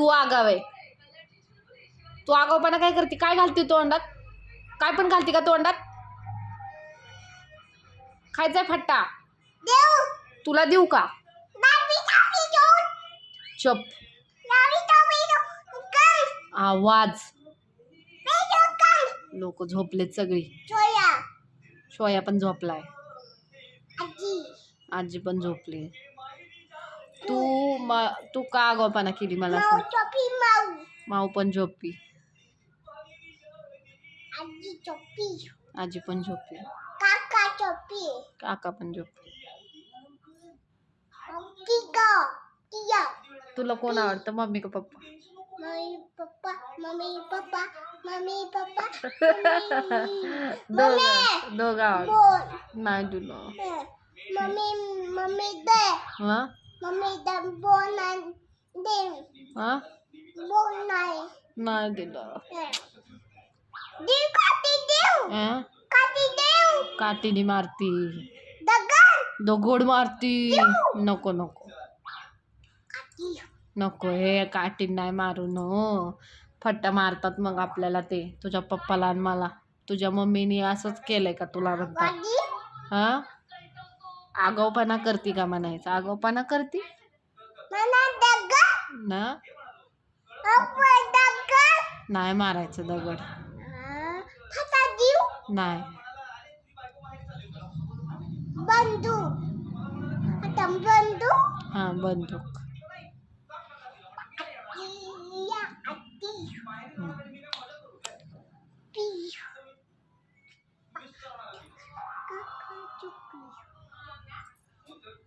तू आगाव आहे. तू आगावपणा काय करते? काय घालते तोंडात? काय पण घालते का तोंडात? खायचाय फट्टा? तुला देऊ का? चप. आवाज. लोक झोपलेत सगळी. शोया पण झोपलाय. आजी पण झोपली. तू म तू का आगावपणा केली मला सांग माऊ पण झोपी आजी पण झोपली काका पण झोपली तुला कोण आवडतं मम्मी का papa mummy papa mummy papa mummy papa दोघं दोघं आवडत बोल नाही तुला मम्मी मम्मी दे हा हा? नाही. दिलं. हा? काठीने मारती. दगड. मारती. नको नको. नको हे काठी नाही मारू नो फट्टा मारतात मग आपल्याला ते तुझ्या पप्पाला आणि मला. तुझ्या मम्मीने असंच केलंय का तुला म्हणतात हा? आगाऊपणा करती का म्हणायचं? आगाऊपणा करती? नाही मारायचं दगड. नाही. हा बंदूक. tudo.